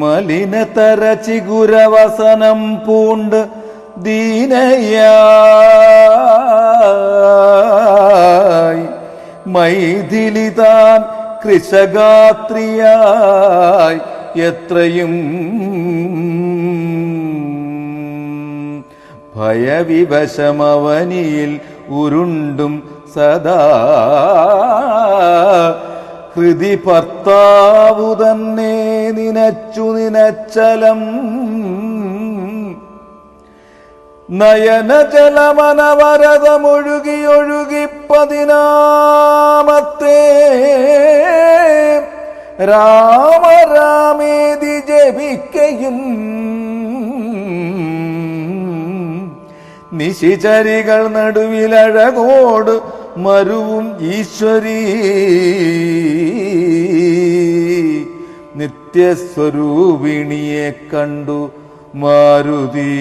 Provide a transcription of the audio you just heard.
മലിനതര ചിഗുരവസനം പൂണ്ട് ദീനയായി. മൈഥിലി താൻ കൃശഗാത്രിയായി എത്രയും ഭയവിവശമവനിയിൽ ഉരുണ്ടും സദാ ഹൃതി ഭർത്താവു തന്നെ നിനച്ചു നിനച്ചലം. നയനജലമനവരതമൊഴുകിയൊഴുകി പതിനാമത്തെ രാമരാമേതി ജപിക്കയും. നിശിചരികൾ നടുവിലഴകോട് മരുവും ഈശ്വരീ. നിത്യസ്വരൂപിണിയെ കണ്ടു മാരുതി.